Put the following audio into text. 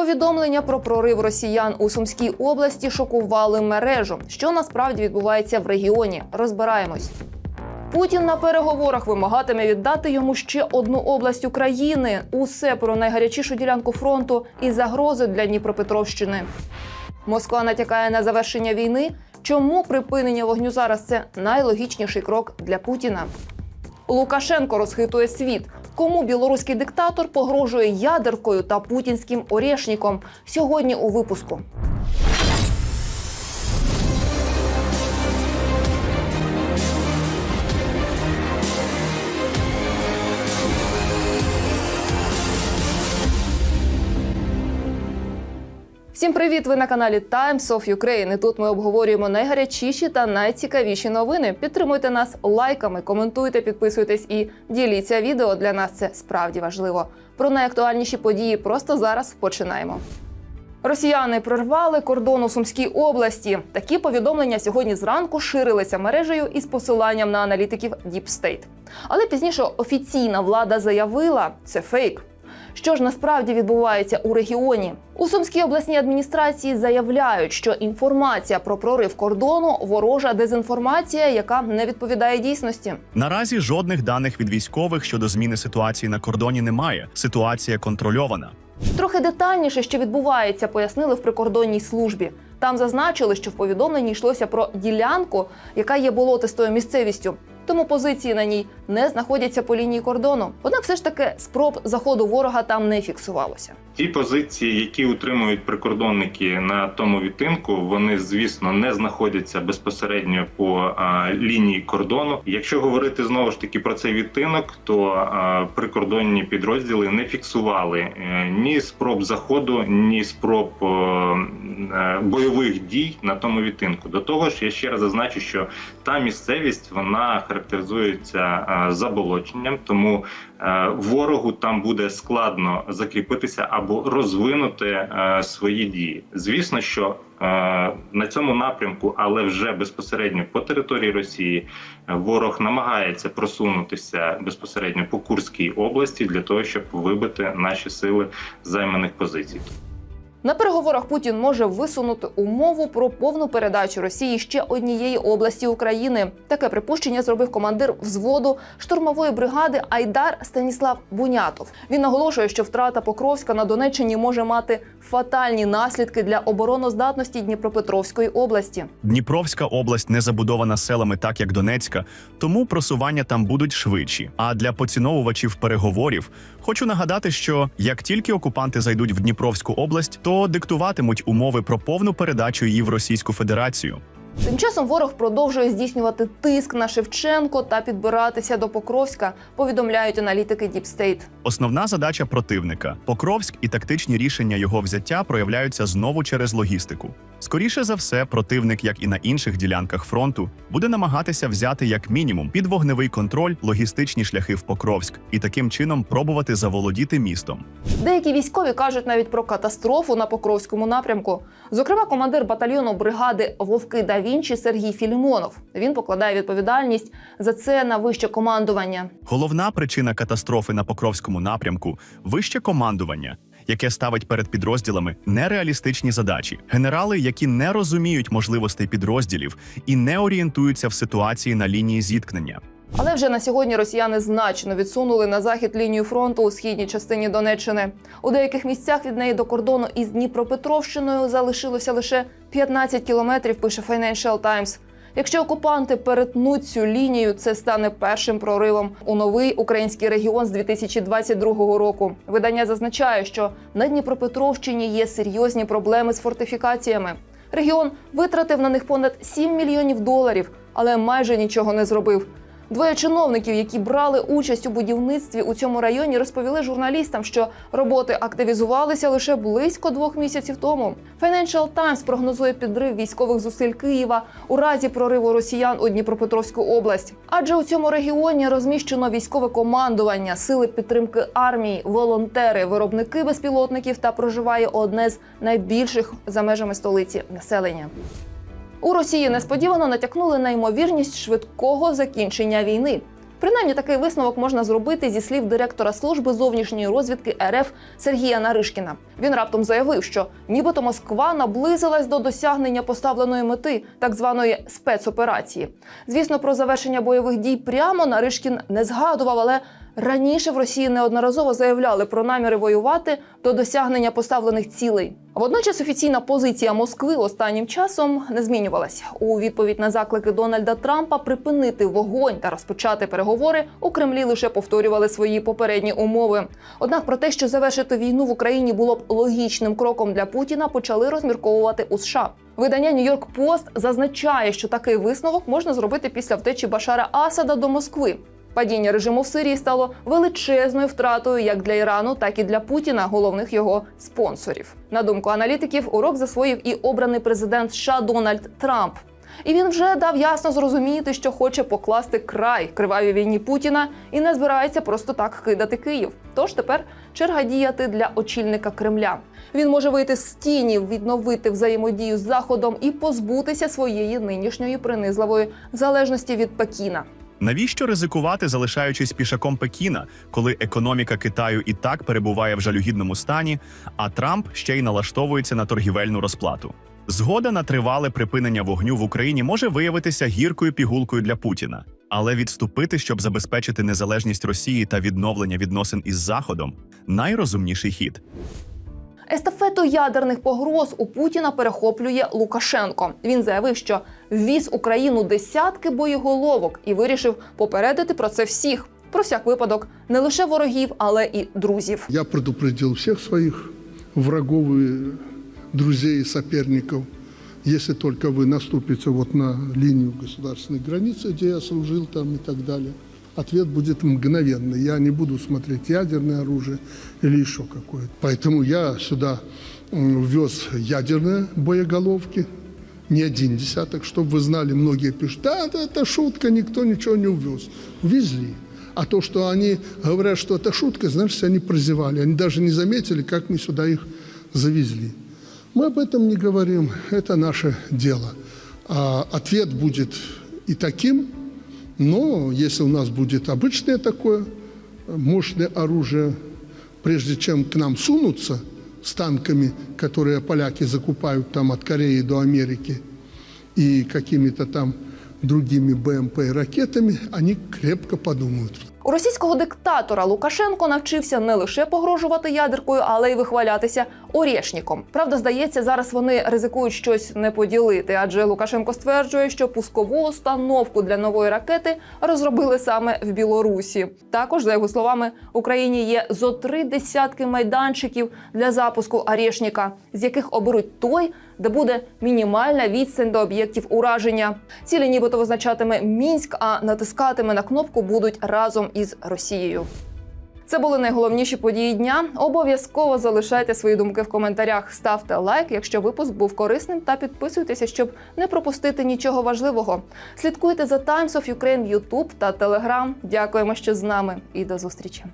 Повідомлення про прорив росіян у Сумській області шокували мережу. Що насправді відбувається в регіоні? Розбираємось. Путін на переговорах вимагатиме віддати йому ще одну область України. Усе про найгарячішу ділянку фронту і загрози для Дніпропетровщини. Москва натякає на завершення війни. Чому припинення вогню зараз це найлогічніший крок для Путіна? Лукашенко розхитує світ. Кому білоруський диктатор погрожує ядеркою та путінським орешником? Сьогодні у випуску. Всім привіт! Ви на каналі Times of Ukraine. Тут ми обговорюємо найгарячіші та найцікавіші новини. Підтримуйте нас лайками, коментуйте, підписуйтесь і діліться відео. Для нас це справді важливо. Про найактуальніші події просто зараз починаємо. Росіяни прорвали кордон у Сумській області. Такі повідомлення сьогодні зранку ширилися мережею із посиланням на аналітиків Deep State. Але пізніше офіційна влада заявила, це фейк. Що ж насправді відбувається у регіоні? У Сумській обласній адміністрації заявляють, що інформація про прорив кордону ворожа дезінформація, яка не відповідає дійсності. Наразі жодних даних від військових щодо зміни ситуації на кордоні немає. Ситуація контрольована. Трохи детальніше, що відбувається, пояснили в прикордонній службі. Там зазначили, що в повідомленні йшлося про ділянку, яка є болотистою місцевістю. Тому позиції на ній не знаходяться по лінії кордону. Однак, все ж таки, спроб заходу ворога там не фіксувалося. Ті позиції, які утримують прикордонники на тому відтинку, вони звісно не знаходяться безпосередньо по а, лінії кордону. Якщо говорити знову ж таки про цей відтинок, то а, прикордонні підрозділи не фіксували е, ні спроб заходу, ні спроб е, е, бойових дій на тому відтинку. До того ж, я ще раз зазначу, що та місцевість вона характеризується а, заболоченням, тому е, ворогу там буде складно закріпитися або розвинути е, свої дії. Звісно, що е, на цьому напрямку, але вже безпосередньо по території Росії, е, ворог намагається просунутися безпосередньо по Курській області для того, щоб вибити наші сили займаних позицій. На переговорах Путін може висунути умову про повну передачу Росії ще однієї області України. Таке припущення зробив командир взводу штурмової бригади Айдар Станіслав Бунятов. Він наголошує, що втрата Покровська на Донеччині може мати фатальні наслідки для обороноздатності Дніпропетровської області. Дніпровська область не забудована селами, так як Донецька, тому просування там будуть швидші. А для поціновувачів переговорів хочу нагадати, що як тільки окупанти зайдуть в Дніпровську область, то диктуватимуть умови про повну передачу її в Російську Федерацію. Тим часом ворог продовжує здійснювати тиск на Шевченко та підбиратися до Покровська. Повідомляють аналітики Deep State. Основна задача противника Покровськ і тактичні рішення його взяття проявляються знову через логістику. Скоріше за все, противник, як і на інших ділянках фронту, буде намагатися взяти як мінімум під вогневий контроль логістичні шляхи в Покровськ і таким чином пробувати заволодіти містом. Деякі військові кажуть навіть про катастрофу на Покровському напрямку. Зокрема, командир батальйону бригади Вовки да Вінчі Сергій Філімонов. Він покладає відповідальність за це на вище командування. Головна причина катастрофи на Покровському напрямку вище командування, яке ставить перед підрозділами нереалістичні задачі. Генерали, які не розуміють можливостей підрозділів і не орієнтуються в ситуації на лінії зіткнення. Але вже на сьогодні росіяни значно відсунули на захід лінію фронту у східній частині Донеччини. У деяких місцях від неї до кордону із Дніпропетровщиною залишилося лише 15 кілометрів. Пише Financial Times. Якщо окупанти перетнуть цю лінію, це стане першим проривом у новий український регіон з 2022 року. Видання зазначає, що на Дніпропетровщині є серйозні проблеми з фортифікаціями. Регіон витратив на них понад 7 мільйонів доларів, але майже нічого не зробив. Двоє чиновників, які брали участь у будівництві у цьому районі, розповіли журналістам, що роботи активізувалися лише близько двох місяців тому. Financial Times прогнозує підрив військових зусиль Києва у разі прориву росіян у Дніпропетровську область. Адже у цьому регіоні розміщено військове командування, сили підтримки армії, волонтери, виробники безпілотників та проживає одне з найбільших за межами столиці населення. У Росії несподівано натякнули на ймовірність швидкого закінчення війни. Принаймні такий висновок можна зробити зі слів директора служби зовнішньої розвідки РФ Сергія Наришкіна. Він раптом заявив, що нібито Москва наблизилась до досягнення поставленої мети так званої спецоперації. Звісно, про завершення бойових дій прямо Наришкін не згадував, але раніше в Росії неодноразово заявляли про наміри воювати до досягнення поставлених цілей. Водночас офіційна позиція Москви останнім часом не змінювалася. У відповідь на заклики Дональда Трампа припинити вогонь та розпочати переговори у Кремлі лише повторювали свої попередні умови. Однак про те, що завершити війну в Україні було б логічним кроком для Путіна, почали розмірковувати у США. Видання Нью-Йорк Пост зазначає, що такий висновок можна зробити після втечі Башара Асада до Москви. Падіння режиму в Сирії стало величезною втратою як для Ірану, так і для Путіна, головних його спонсорів. На думку аналітиків, урок засвоїв і обраний президент США Дональд Трамп. І він вже дав ясно зрозуміти, що хоче покласти край кривавій війні Путіна і не збирається просто так кидати Київ. Тож тепер черга діяти для очільника Кремля. Він може вийти з тіні, відновити взаємодію з Заходом і позбутися своєї нинішньої принизливої залежності від Пекіна. Навіщо ризикувати, залишаючись пішаком Пекіна, коли економіка Китаю і так перебуває в жалюгідному стані, а Трамп ще й налаштовується на торгівельну розплату? Згода на тривале припинення вогню в Україні може виявитися гіркою пігулкою для Путіна, але відступити, щоб забезпечити незалежність Росії та відновлення відносин із Заходом найрозумніший хід. Естафету ядерних погроз у Путіна перехоплює Лукашенко. Він заявив, що ввіз Україну десятки боєголовок і вирішив попередити про це всіх. Про всяк випадок не лише ворогів, але і друзів. Я предупредил всех своих врагов и друзей и соперников. Если только вы наступите вот на линию государственной границы, где я служил там и так далее, ответ будет мгновенный. Я не буду смотреть ядерное оружие или еще какое-то. Поэтому я сюда м, ввез ядерные боеголовки, не один десяток, чтобы вы знали, многие пишут, да, это, это шутка, никто ничего не увез. Везли. А то, что они говорят, что это шутка, значит, они прозевали. Они даже не заметили, как мы сюда их завезли. Мы об этом не говорим, это наше дело. А ответ будет и таким, но если у нас будет обычное такое мощное оружие, прежде чем к нам сунутся с танками, которые поляки закупают там от Кореи до Америки, и какими-то там другими БМП и ракетами, они крепко подумают. У російського диктатора Лукашенко навчився не лише погрожувати ядеркою, але й вихвалятися орєшніком. Правда, здається, зараз вони ризикують щось не поділити, адже Лукашенко стверджує, що пускову установку для нової ракети розробили саме в Білорусі. Також, за його словами, в Україні є зо три десятки майданчиків для запуску орєшніка, з яких оберуть той, де буде мінімальна відстань до об'єктів ураження. Цілі нібито визначатиме Мінськ, а натискатиме на кнопку будуть разом із Росією. Це були найголовніші події дня. Обов'язково залишайте свої думки в коментарях. Ставте лайк, якщо випуск був корисним, та підписуйтеся, щоб не пропустити нічого важливого. Слідкуйте за Times of Ukraine YouTube та Telegram. Дякуємо, що з нами, і до зустрічі.